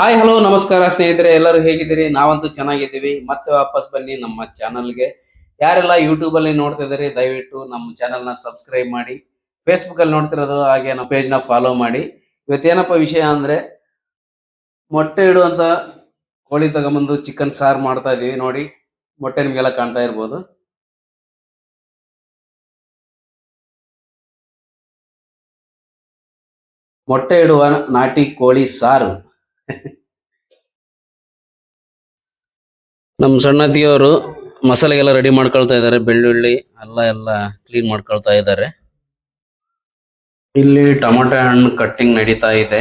Hi hello ನಮಸ್ಕಾರ ಸ್ನೇಹಿತರೆ, ಎಲ್ಲರೂ ಹೇಗಿದ್ದೀರಿ? ನಾವಂತೂ ಚೆನ್ನಾಗಿದ್ದೀವಿ. ಮತ್ತೆ ವಾಪಸ್ ಬನ್ನಿ ನಮ್ಮ ಚಾನಲ್ಗೆ ಯಾರೆಲ್ಲ ಯೂಟ್ಯೂಬಲ್ಲಿ ನೋಡ್ತಾ ಇದ್ದೀರಿ, ದಯವಿಟ್ಟು ನಮ್ಮ ಚಾನಲ್ನ ಸಬ್ಸ್ಕ್ರೈಬ್ ಮಾಡಿ. ಫೇಸ್ಬುಕ್ ಅಲ್ಲಿ ನೋಡ್ತಿರೋದು, ಹಾಗೆ ನಮ್ಮ ಪೇಜ್ನ ಫಾಲೋ ಮಾಡಿ ಇವತ್ತೇನಪ್ಪ ವಿಷಯ ಅಂದ್ರೆ, ಮೊಟ್ಟೆ ಇಡುವಂತ ಕೋಳಿ ತಗೊಂಬಂದು ಚಿಕನ್ ಸಾರು ಮಾಡ್ತಾ ಇದೀವಿ ನೋಡಿ, ಮೊಟ್ಟೆ ನಿಮಗೆಲ್ಲ ಕಾಣ್ತಾ ಇರ್ಬೋದು. ಮೊಟ್ಟೆ ಇಡುವ ನಾಟಿ ಕೋಳಿ ಸಾರು. ನಮ್ಮ ಸಣ್ಣತಿಯವರು ಮಸಾಲೆಗೆಲ್ಲ ರೆಡಿ ಮಾಡ್ಕೊಳ್ತಾ ಇದ್ದಾರೆ. ಬೆಳ್ಳುಳ್ಳಿ ಎಲ್ಲ ಎಲ್ಲ ಕ್ಲೀನ್ ಮಾಡ್ಕೊಳ್ತಾ ಇದ್ದಾರೆ. ಇಲ್ಲಿ ಟೊಮೆಟೊ ಹಣ್ಣು ಕಟ್ಟಿಂಗ್ ನಡೀತಾ ಇದೆ.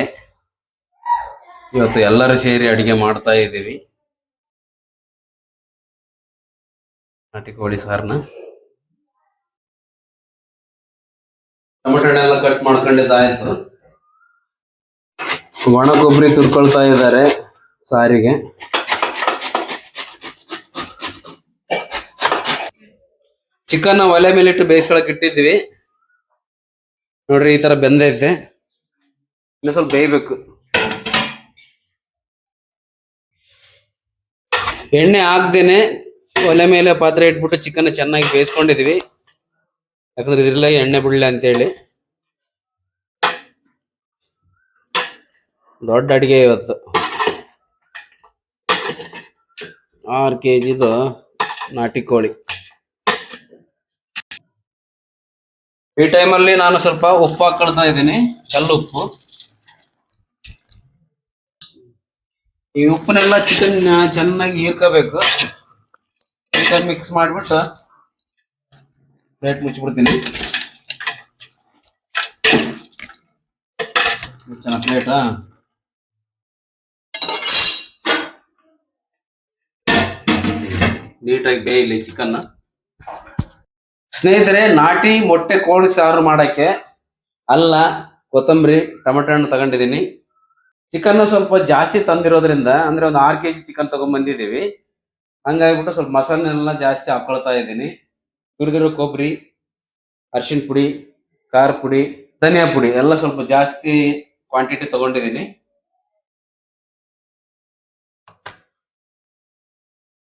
ಇವತ್ತು ಎಲ್ಲರೂ ಸೇರಿ ಅಡಿಗೆ ಮಾಡ್ತಾ ಇದ್ದೀವಿ. ನಾಟಿ ಕೋಳಿ ಸಾರನ್ನ ಟೊಮೆಟೊ ಹಣ್ಣೆಲ್ಲ ಕಟ್ ಮಾಡ್ಕೊಂಡಿದ್ದಾಯ್ತು. ಒಣ ಕೊಬ್ಬರಿ ತುರ್ಕೊಳ್ತಾ ಇದ್ದಾರೆ ಸಾರಿಗೆ. ಚಿಕನ್ ಒಲೆ ಮೇಲೆ ಇಟ್ಟು ಬೇಯಿಸ್ಕೊಳಕ್ ಇಟ್ಟಿದ್ವಿ ನೋಡ್ರಿ ಈ ತರ ಬೆಂದೈತೆ ಇನ್ನು ಸ್ವಲ್ಪ ಬೇಯಬೇಕು. ಎಣ್ಣೆ ಹಾಕ್ದೇನೆ ಒಲೆ ಮೇಲೆ ಪಾತ್ರೆ ಇಟ್ಬಿಟ್ಟು ಚಿಕನ್ ಚೆನ್ನಾಗಿ ಬೇಯಿಸ್ಕೊಂಡಿದ್ವಿ ಯಾಕಂದ್ರೆ ಇದ್ರಲ್ಲ ಎಣ್ಣೆ ಬಿಡ್ಲಿ ಅಂತೇಳಿ. ದೊಡ್ಡ ಅಡುಗೆ ಇವತ್ತು. ಆರು ಕೆ ಜಿದು ನಾಟಿ ಕೋಳಿ. ಈ ಟೈಮಲ್ಲಿ ನಾನು ಸ್ವಲ್ಪ ಉಪ್ಪು ಹಾಕೊಳ್ತಾ ಇದ್ದೀನಿ. ಕಲ್ಲು ಉಪ್ಪು. ಈ ಉಪ್ಪನ್ನೆಲ್ಲ ಚಿಕನ್ ಚೆನ್ನಾಗಿ ಹೀರ್ಕೋಬೇಕು. ಚಿಕನ್ ಮಿಕ್ಸ್ ಮಾಡಿಬಿಟ್ಟು ಪ್ಲೇಟ್ ಮುಚ್ಚಿಬಿಡ್ತೀನಿ. ಚೆನ್ನಾಗಿ ಪ್ಲೇಟಾ ನೀಟಾಗಿ ಬೇಯಲಿ ಚಿಕನ್ ಸ್ನೇಹಿತರೆ, ನಾಟಿ ಮೊಟ್ಟೆ ಕೋಳಿ ಸಾರು ಮಾಡೋಕ್ಕೆ ಅಲ್ಲ ಕೊತ್ತಂಬರಿ, ಟೊಮೆಟೊ ಹಣ್ಣು ತಗೊಂಡಿದ್ದೀನಿ. ಚಿಕನ್ ಸ್ವಲ್ಪ ಜಾಸ್ತಿ ತಂದಿರೋದ್ರಿಂದ, ಅಂದರೆ ಒಂದು ಆರು ಕೆ ಜಿ ಚಿಕನ್ ತೊಗೊಂಬಂದಿದ್ದೀವಿ ಹಂಗಾಗ್ಬಿಟ್ಟು ಸ್ವಲ್ಪ ಮಸಾಲೆನೆಲ್ಲ ಜಾಸ್ತಿ ಹಾಕ್ಕೊಳ್ತಾ ಇದ್ದೀನಿ. ತುರಿದಿರೋ ಕೊಬ್ಬರಿ ಅರಿಶಿನ ಪುಡಿ, ಖಾರ ಪುಡಿ, ಧನಿಯಾ ಪುಡಿ, ಎಲ್ಲ ಸ್ವಲ್ಪ ಜಾಸ್ತಿ ಕ್ವಾಂಟಿಟಿ ತಗೊಂಡಿದ್ದೀನಿ.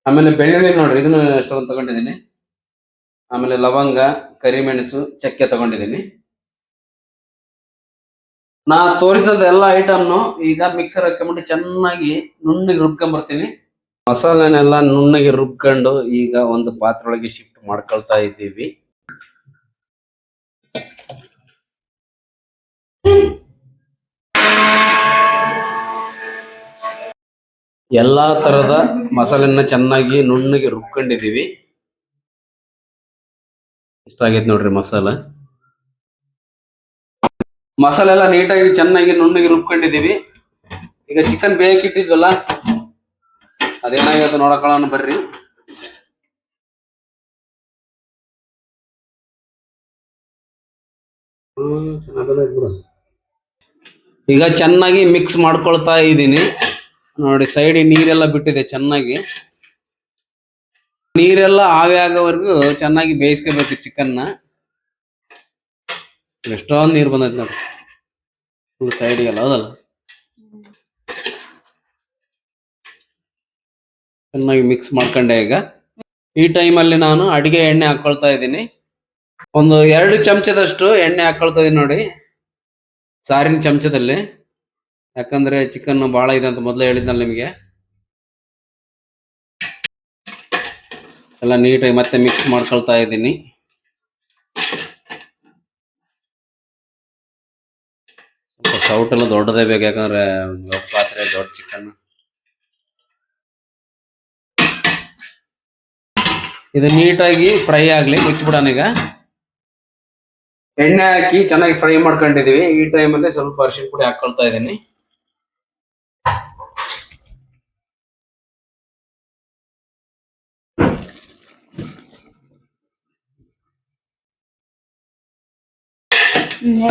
ಆಮೇಲೆ ಬೆಳ್ಳುಳ್ಳಿ ನೋಡ್ರಿ, ಇದನ್ನು ಎಷ್ಟೊಂದು ತಗೊಂಡಿದ್ದೀನಿ. ಆಮೇಲೆ ಲವಂಗ ಕರಿಮೆಣಸು ಚಕ್ಕೆ ತಗೊಂಡಿದ್ದೀನಿ. ನಾ ತೋರಿಸಿದ ಎಲ್ಲ ಐಟಮ್ನು ಈಗ ಮಿಕ್ಸರ್ ಹಾಕೊಂಡ್ಬಿಟ್ಟು ಚೆನ್ನಾಗಿ ನುಣ್ಣಗೆ ರುಬ್ಕೊಂಡ್ಬರ್ತೀನಿ. ಮಸಾಲೆನೆಲ್ಲ ನುಣ್ಣಗೆ ರುಬ್ಕೊಂಡು ಈಗ ಒಂದು ಪಾತ್ರೆ ಒಳಗೆ ಶಿಫ್ಟ್ ಮಾಡ್ಕೊಳ್ತಾ ಇದ್ದೀವಿ. ಎಲ್ಲಾ ತರದ ಮಸಾಲೆನ ಚೆನ್ನಾಗಿ ನುಣ್ಣಗೆ ರುಬ್ಕೊಂಡಿದೀವಿ ಇಷ್ಟ ಆಗೈತೆ ನೋಡ್ರಿ ಮಸಾಲ? ಮಸಾಲೆ ಎಲ್ಲ ನೀಟಾಗಿ ಚೆನ್ನಾಗಿ ನುಣ್ಣಗೆ ರುಬ್ಕೊಂಡಿದೀವಿ ಈಗ ಚಿಕನ್ ಬೇಕಿಟ್ಟಿದ್ವಲ್ಲ ಅದೇನಾಗತ್ತೆ ನೋಡಕೊಳ್ಳೋಣ ಬರ್ರಿ. ಈಗ ಚೆನ್ನಾಗಿ ಮಿಕ್ಸ್ ಮಾಡ್ಕೊಳ್ತಾ ಇದ್ದೀನಿ. ನೋಡಿ ಸೈಡ್ ನೀರೆಲ್ಲ ಬಿಟ್ಟಿದೆ ಚೆನ್ನಾಗಿ. ನೀರೆಲ್ಲ ಆವಿ ಆಗೋವರೆಗೂ ಚೆನ್ನಾಗಿ ಬೇಯಿಸ್ಕೋಬೇಕು ಚಿಕನ್ನ ಎಷ್ಟೊಂದು ನೀರು ಬಂದೈತೆ ನೋಡಿ. ಫುಲ್ ಸೈಡಿಗೆಲ್ಲ ಹೌದಲ್ಲ? ಚೆನ್ನಾಗಿ ಮಿಕ್ಸ್ ಮಾಡ್ಕೊಂಡೆ ಈಗ. ಈ ಟೈಮಲ್ಲಿ ನಾನು ಅಡಿಗೆ ಎಣ್ಣೆ ಹಾಕೊಳ್ತಾ ಇದ್ದೀನಿ. ಒಂದು ಎರಡು ಚಮಚದಷ್ಟು ಎಣ್ಣೆ ಹಾಕೊಳ್ತಾ ಇದೀನಿ ನೋಡಿ. ಸಾರಿನ ಚಮಚದಲ್ಲಿ. ಯಾಕಂದ್ರೆ ಚಿಕನ್ ಬಹಳ ಇದೆ ಅಂತ ಮೊದಲೇ ಹೇಳಿದ್ನಲ್ಲ ನಿಮಗೆ? ಎಲ್ಲ ನೀಟಾಗಿ ಮತ್ತೆ ಮಿಕ್ಸ್ ಮಾಡ್ಕೊಳ್ತಾ ಇದ್ದೀನಿ. ಸ್ವಲ್ಪ ಸೌಟ್ ಎಲ್ಲ ದೊಡ್ಡದೇ ಬೇಕು, ಯಾಕಂದ್ರೆ ಪಾತ್ರೆ, ದೊಡ್ಡ ಚಿಕನ್ ಇದು ನೀಟಾಗಿ ಫ್ರೈ ಆಗಲಿ, ಮುಚ್ಚಿಬಿಡೋಣ ಈಗ. ಎಣ್ಣೆ ಹಾಕಿ ಚೆನ್ನಾಗಿ ಫ್ರೈ ಮಾಡ್ಕೊಂಡಿದೀವಿ ಈ ಟೈಮಲ್ಲಿ ಸ್ವಲ್ಪ ಅರಿಶಿನ ಪುಡಿ ಹಾಕೊಳ್ತಾ ಇದ್ದೀನಿ.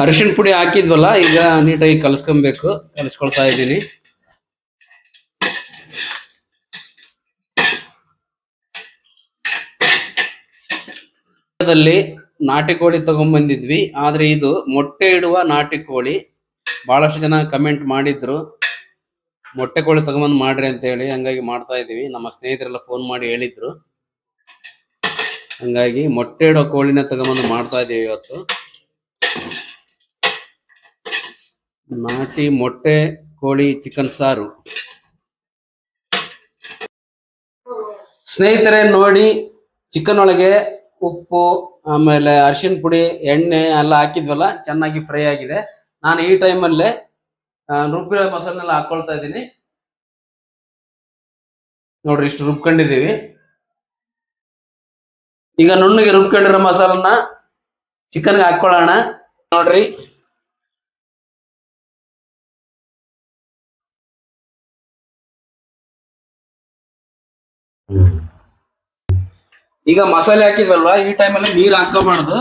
ಅರಿಶಿನ ಪುಡಿ ಹಾಕಿದ್ವಲ್ಲ, ಈಗ ನೀಟಾಗಿ ಕಲಸ್ಕೊಬೇಕು, ಕಲಸ್ಕೊಳ್ತಾ ಇದ್ದೀನಿ. ನಾಟಿ ಕೋಳಿ ತಗೊಂಡ್ಬಂದಿದ್ವಿ ಆದ್ರೆ ಇದು ಮೊಟ್ಟೆ ಇಡುವ ನಾಟಿ ಕೋಳಿ. ಬಹಳಷ್ಟು ಜನ ಕಮೆಂಟ್ ಮಾಡಿದ್ರು, ಮೊಟ್ಟೆ ಕೋಳಿ ತಗೊಂಬಂದು ಮಾಡ್ರಿ ಅಂತ ಹೇಳಿ. ಹಂಗಾಗಿ ಮಾಡ್ತಾ ಇದೀವಿ ನಮ್ಮ ಸ್ನೇಹಿತರೆಲ್ಲ ಫೋನ್ ಮಾಡಿ ಹೇಳಿದ್ರು. ಹಂಗಾಗಿ ಮೊಟ್ಟೆ ಇಡೋ ಕೋಳಿನ ತಗೊಂಬಂದು ಮಾಡ್ತಾ ಇದೀವಿ ಇವತ್ತು. ನಾಟಿ ಮೊಟ್ಟೆ, ಕೋಳಿ, ಚಿಕನ್ ಸಾರು. ಸ್ನೇಹಿತರೆ, ನೋಡಿ ಚಿಕನ್ ಒಳಗೆ ಉಪ್ಪು, ಆಮೇಲೆ ಅರಿಶಿನ ಪುಡಿ, ಎಣ್ಣೆ ಎಲ್ಲ ಹಾಕಿದ್ವಲ್ಲ, ಚೆನ್ನಾಗಿ ಫ್ರೈ ಆಗಿದೆ. ನಾನು ಈ ಟೈಮಲ್ಲೇ ರುಬ್ಬಿರೋ ಮಸಾಲೆಲ್ಲ ಹಾಕೊಳ್ತಾ ಇದ್ದೀನಿ. ನೋಡ್ರಿ, ಇಷ್ಟು ರುಬ್ಕೊಂಡಿದ್ದೀವಿ. ಈಗ ನುಣ್ಣಗೆ ರುಬ್ಕೊಂಡಿರೋ ಮಸಾಲನ್ನ ಚಿಕನ್ಗೆ ಹಾಕೊಳ್ಳೋಣ ನೋಡ್ರಿ. ಈಗ ಮಸಾಲೆ ಹಾಕಿದ್ವಲ್ವಾ? ಈ ಟೈಮಲ್ಲಿ ನೀರ್ ಹಾಕೋಬಾರ್ದು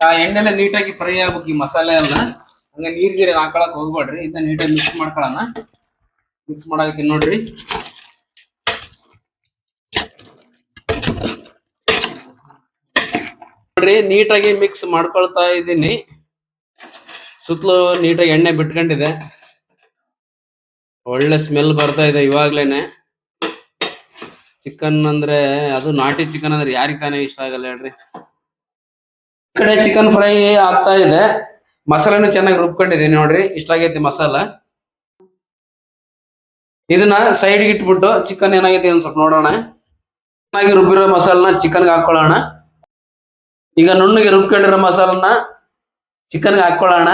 ಆ ಎಣ್ಣೆಲ್ಲ ನೀಟಾಗಿ ಫ್ರೈ ಆಗ್ಬೇಕು ಈ ಮಸಾಲೆ ಎಲ್ಲ. ಹಂಗ ನೀರ್ ಗೀರ್ ಹಾಕೊಳಕ್ ಹೋಗ್ಬೇಡ್ರಿ. ಇದನ್ನ ನೀಟಾಗಿ ಮಿಕ್ಸ್ ಮಾಡ್ಕೊಳ್ಳೋಣ ಮಿಕ್ಸ್ ಮಾಡಾಕತ್ತೀನಿ ನೋಡ್ರಿ. ನೋಡ್ರಿ, ನೀಟಾಗಿ ಮಿಕ್ಸ್ ಮಾಡ್ಕೊಳ್ತಾ ಇದ್ದೀನಿ. ಸುತ್ತಲೂ ನೀಟಾಗಿ ಎಣ್ಣೆ ಬಿಟ್ಕೊಂಡಿದೆ. ಒಳ್ಳೆ ಸ್ಮೆಲ್ ಬರ್ತಾ ಇದೆ ಇವಾಗ್ಲೇನೆ. ಚಿಕನ್ ಅಂದ್ರೆ, ಅದು ನಾಟಿ ಚಿಕನ್ ಅಂದ್ರೆ ಯಾರಿಗ್ ತಾನೇ ಇಷ್ಟ ಆಗಲ್ಲ ಹೇಳ್ರಿ. ಈ ಕಡೆ ಚಿಕನ್ ಫ್ರೈ ಆಗ್ತಾ ಇದೆ. ಮಸಾಲೆನು ಚೆನ್ನಾಗಿ ರುಬ್ಕೊಂಡಿದೀನಿ ನೋಡ್ರಿ. ಇಷ್ಟ ಆಗೈತಿ ಮಸಾಲ. ಇದನ್ನ ಸೈಡ್ ಇಟ್ಬಿಟ್ಟು ಚಿಕನ್ ಏನಾಗೈತಿ ಒಂದ್ ಸ್ವಲ್ಪ ನೋಡೋಣ. ಚೆನ್ನಾಗಿ ರುಬ್ಬಿರೋ ಮಸಾಲನ ಚಿಕನ್ಗೆ ಹಾಕೊಳ್ಳೋಣ. ಈಗ ನುಣ್ಣಗೆ ರುಬ್ಕೊಂಡಿರೋ ಮಸಾಲನ ಚಿಕನ್ಗೆ ಹಾಕೊಳ್ಳೋಣ.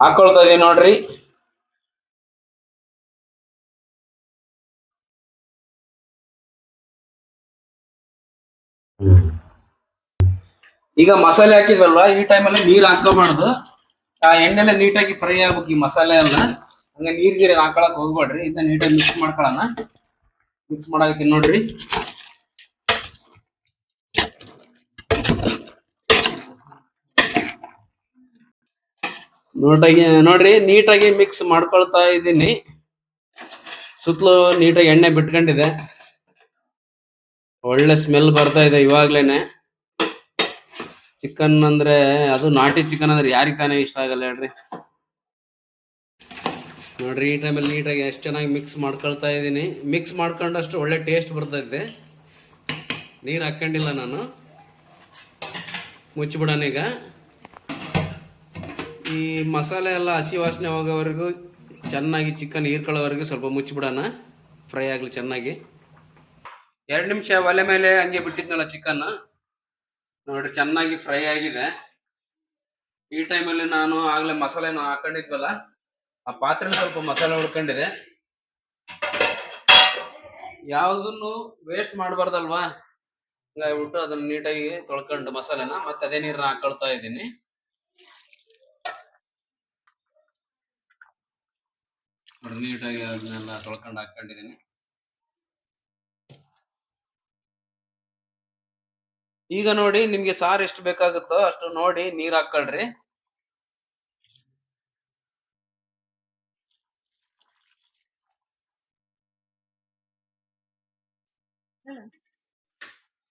ಹಾಕೊಳ್ತಾ ಇದೀನಿ ನೋಡ್ರಿ. ಈಗ ಮಸಾಲೆ ಹಾಕಿದ್ವಲ್ವಾ? ಈ ಟೈಮಲ್ಲಿ ನೀರು ಹಾಕೋಬಾರ್ದು ಆ ಎಣ್ಣೆಲ್ಲ ನೀಟಾಗಿ ಫ್ರೈ ಆಗ್ಬೇಕು ಈ ಮಸಾಲೆ ಎಲ್ಲ. ಹಂಗ ನೀರ್ ಗೀರಿ ಹಾಕೊಳಕ್ ಹೋಗ್ಬೇಡ್ರಿ. ಇದನ್ನ ನೀಟಾಗಿ ಮಿಕ್ಸ್ ಮಾಡ್ಕೊಳ್ಳೋಣ ಮಿಕ್ಸ್ ಮಾಡಾಕತ್ತೀನಿ ನೋಡ್ರಿ. ನೋಟಾಗಿ ನೋಡ್ರಿ, ನೀಟಾಗಿ ಮಿಕ್ಸ್ ಮಾಡ್ಕೊಳ್ತಾ ಇದ್ದೀನಿ. ಸುತ್ತಲೂ ನೀಟಾಗಿ ಎಣ್ಣೆ ಬಿಟ್ಕೊಂಡಿದೆ ಒಳ್ಳೆ ಸ್ಮೆಲ್ ಬರ್ತಾ ಇದೆ ಇವಾಗ್ಲೇನೆ. ಚಿಕನ್ ಅಂದ್ರೆ, ಅದು ನಾಟಿ ಚಿಕನ್ ಅಂದ್ರೆ ಯಾರಿಗೆ ತಾನೇ ಇಷ್ಟ ಆಗಲ್ಲ ಹೇಳ್ರಿ. ನೋಡ್ರಿ, ಈ ಟೈಮಲ್ಲಿ ನೀಟಾಗಿ ಎಷ್ಟು ಚೆನ್ನಾಗಿ ಮಿಕ್ಸ್ ಮಾಡ್ಕೊಳ್ತಾ ಇದ್ದೀನಿ. ಮಿಕ್ಸ್ ಮಾಡ್ಕೊಂಡಷ್ಟು ಒಳ್ಳೆ ಟೇಸ್ಟ್ ಬರ್ತೈತೆ. ನೀರು ಹಾಕೊಂಡಿಲ್ಲ ನಾನು. ಮುಚ್ಚಿಬಿಡೋಣ ಈಗ. ಈ ಮಸಾಲೆ ಎಲ್ಲ ಹಸಿ ವಾಸನೆ ಹೋಗೋವರೆಗೂ ಚೆನ್ನಾಗಿ ಚಿಕನ್ ಹೀರ್ಕೊಳ್ಳೋವರೆಗೂ ಸ್ವಲ್ಪ ಮುಚ್ಚಿಬಿಡೋಣ. ಫ್ರೈ ಆಗಲಿ ಚೆನ್ನಾಗಿ. ಎರಡು ನಿಮಿಷ ಒಲೆ ಮೇಲೆ ಹಂಗೆ ಬಿಟ್ಟಿದ್ನಲ್ಲ ಚಿಕನ್ ನೋಡ್ರಿ, ಚೆನ್ನಾಗಿ ಫ್ರೈ ಆಗಿದೆ. ಈ ಟೈಮಲ್ಲಿ ನಾನು ಆಗ್ಲೇ ಮಸಾಲೆನ ಹಾಕೊಂಡಿದ್ವಲ್ಲ, ಆ ಪಾತ್ರೆ ಸ್ವಲ್ಪ ಮಸಾಲೆ ಉಳ್ಕೊಂಡಿದೆ ಯಾವುದನ್ನು ವೇಸ್ಟ್ ಮಾಡಬಾರ್ದಲ್ವಾ? ಹಂಗಾಗ್ಬಿಟ್ಟು ಅದನ್ನ ನೀಟಾಗಿ ತೊಳ್ಕೊಂಡು ಮಸಾಲೆನ ಮತ್ತೆ ಅದೇ ನೀರನ್ನ ಹಾಕೊಳ್ತಾ ಇದ್ದೀನಿ. ನೀಟಾಗಿ ಅದನ್ನೆಲ್ಲ ತೊಳ್ಕೊಂಡು ಹಾಕೊಂಡಿದ್ದೀನಿ. ಈಗ ನೋಡಿ ನಿಮ್ಗೆ ಸಾರ್ ಎಷ್ಟು ಬೇಕಾಗುತ್ತೋ ಅಷ್ಟು ನೋಡಿ ನೀರ್ ಹಾಕೊಳ್ರಿ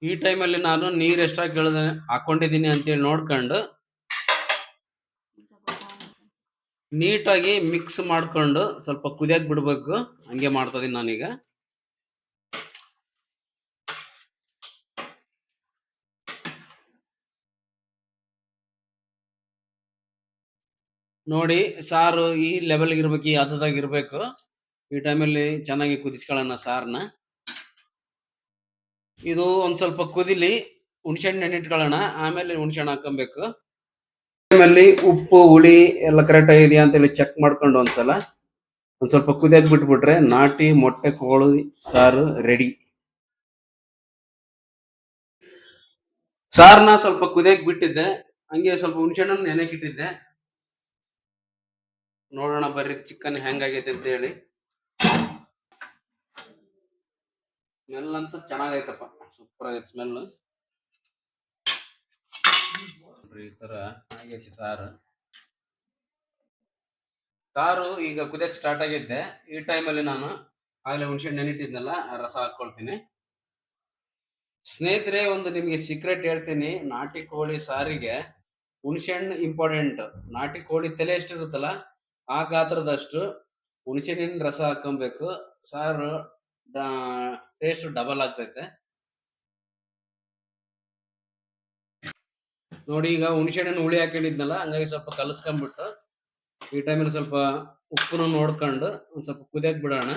ಈ ಟೈಮಲ್ಲಿ ನಾನು ನೀರ್ ಎಷ್ಟಾಗಿ ಕೇಳಿದೆ ಹಾಕೊಂಡಿದ್ದೀನಿ ಅಂತೇಳಿ ನೋಡ್ಕೊಂಡು ನೀಟಾಗಿ ಮಿಕ್ಸ್ ಮಾಡ್ಕೊಂಡು ಸ್ವಲ್ಪ ಕುದಿಯಕ್ ಬಿಡ್ಬೇಕು. ಹಂಗೆ ಮಾಡ್ತದೀನಿ ನಾನೀಗ. ನೋಡಿ, ಸಾರು ಈ ಲೆವೆಲ್ ಇರ್ಬೇಕು, ಈ ಹದದಾಗ ಇರ್ಬೇಕು. ಈ ಟೈಮಲ್ಲಿ ಚೆನ್ನಾಗಿ ಕುದಿಸ್ಕೊಳ್ಳೋಣ ಸಾರನ್ನ ಇದು ಒಂದ್ ಸ್ವಲ್ಪ ಕುದಿಲಿ, ಹುಣ್ಸೆಹಣ್ಣು ನೆನೆ ಇಟ್ಕೊಳ್ಳೋಣ. ಆಮೇಲೆ ಹುಣ್ಸೆಹಣ್ಣು ಹಾಕೊಬೇಕು ಟೈಮಲ್ಲಿ ಉಪ್ಪು, ಹುಳಿ ಎಲ್ಲ ಕರೆಕ್ಟ್ ಆಗಿದೆಯಾ ಅಂತ ಹೇಳಿ ಚೆಕ್ ಮಾಡ್ಕೊಂಡು ಒಂದ್ಸಲ. ಒಂದ್ ಸ್ವಲ್ಪ ಕುದಿಯಾಕ್ ಬಿಟ್ಬಿಟ್ರೆ ನಾಟಿ, ಮೊಟ್ಟೆ, ಕೋಳಿ, ಸಾರು ರೆಡಿ ಸಾರ್ನ ಸ್ವಲ್ಪ ಕುದಿಯಕ್ ಬಿಟ್ಟಿದ್ದೆ. ಹಂಗೆ ಸ್ವಲ್ಪ ಹುಣ್ಸೆಹಣ್ಣು ನೆನೆಕ್ ಇಟ್ಟಿದ್ದೆ ನೋಡೋಣ ಬರ್ರಿ ಚಿಕನ್ ಹೆಂಗಾಗೈತೆ ಅಂತ ಹೇಳಿ. ಸ್ಮೆಲ್ ಅಂತ ಚೆನ್ನಾಗೈತಪ್ಪ. ಸೂಪರ್ ಆಗೈತೆ ಸ್ಮೆಲ್ ಈ ತರ ಆಗೈತಿ ಸಾರು. ಸಾರು ಈಗ ಕುದಿಯಕ್ ಸ್ಟಾರ್ಟ್ ಆಗೈತೆ. ಈ ಟೈಮಲ್ಲಿ ನಾನು ಆಗ್ಲೇ ಹುಣಸೆ ನೆನಿಟ್ಟಿದ್ನಲ್ಲ ರಸ ಹಾಕೊಳ್ತೀನಿ. ಸ್ನೇಹಿತರೆ, ಒಂದು ನಿಮಗೆ ಸೀಕ್ರೆಟ್ ಹೇಳ್ತೀನಿ. ನಾಟಿ ಕೋಳಿ ಸಾರಿಗೆ ಹುಣಸೆಹಣ್ಣು ಇಂಪಾರ್ಟೆಂಟ್ ನಾಟಿ ಕೋಳಿ ತಲೆ ಎಷ್ಟಿರುತ್ತಲ್ಲ ಆ ಗಾತ್ರದಷ್ಟು ಹುಣಸಿನ ರಸ ಹಾಕೊಬೇಕು ಸಾರು ಟೇಸ್ಟ್ ಡಬಲ್ ಆಗ್ತೈತೆ. ನೋಡಿ, ಈಗ ಹುಣಸೆಹಣ್ಣು ಹುಳಿ ಹಾಕೊಂಡಿದ್ನಲ್ಲ, ಹಂಗಾಗಿ ಸ್ವಲ್ಪ ಕಲಸ್ಕೊಂಡ್ಬಿಟ್ಟು ಈ ಟೈಮಲ್ಲಿ ಸ್ವಲ್ಪ ಉಪ್ಪನ್ನು ನೋಡ್ಕೊಂಡು ಒಂದ್ ಸ್ವಲ್ಪ ಕುದಿಯಕ್ಕೆ ಬಿಡೋಣ.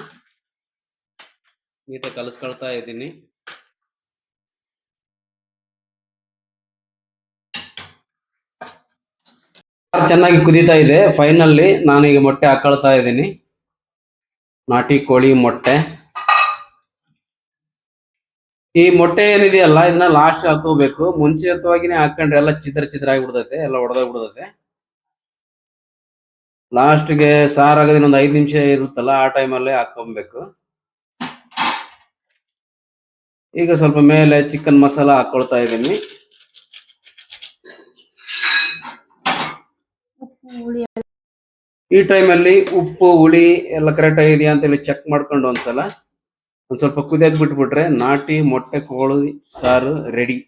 ನೀಟಾಗಿ ಕಲಸ್ಕೊಳ್ತಾ ಇದ್ದೀನಿ. ಚೆನ್ನಾಗಿ ಕುದೀತಾ ಇದೆ. ಫೈನಲ್ಲಿ ನಾನೀಗ ಮೊಟ್ಟೆ ಹಾಕೊಳ್ತಾ ಇದ್ದೀನಿ. ನಾಟಿ ಕೋಳಿ ಮೊಟ್ಟೆ. ಈ ಮೊಟ್ಟೆ ಏನಿದೆಯಲ್ಲ, ಇದನ್ನ ಲಾಸ್ಟ್ ಹಾಕೋಬೇಕು. ಮುಂಚಿತವಾಗಿನೇ ಹಾಕೊಂಡ್ರೆ ಎಲ್ಲ ಚಿತ್ರ ಚಿತ್ರ ಆಗಿಬಿಡ್ತೈತೆ, ಎಲ್ಲ ಹೊಡೆದೋಗ್ಬಿಡ್ತೈತೆ ಲಾಸ್ಟ್ಗೆ ಸಾರಾಗೋದು ಒಂದು ಐದು ನಿಮಿಷ ಇರುತ್ತಲ್ಲ, ಆ ಟೈಮಲ್ಲೇ ಹಾಕೊಬೇಕು ಈಗ ಸ್ವಲ್ಪ ಮೇಲೆ ಚಿಕನ್ ಮಸಾಲ ಹಾಕೊಳ್ತಾ ಇದ್ದೀನಿ ಉಪ್ಪು ಹುಳಿ ಈ ಟೈಮಲ್ಲಿ ಉಪ್ಪು, ಹುಳಿ ಎಲ್ಲ ಕರೆಕ್ಟ್ ಆಗಿದೆಯಾ ಅಂತ ಹೇಳಿ ಚೆಕ್ ಮಾಡ್ಕೊಂಡು ಒಂದ್ಸಲ. ಒಂದ್ ಸ್ವಲ್ಪ ಕುದಿಯಕ್ ಬಿಟ್ಬಿಟ್ರೆ ನಾಟಿ, ಮೊಟ್ಟೆ, ಕೋಳಿ, ಸಾರು ರೆಡಿ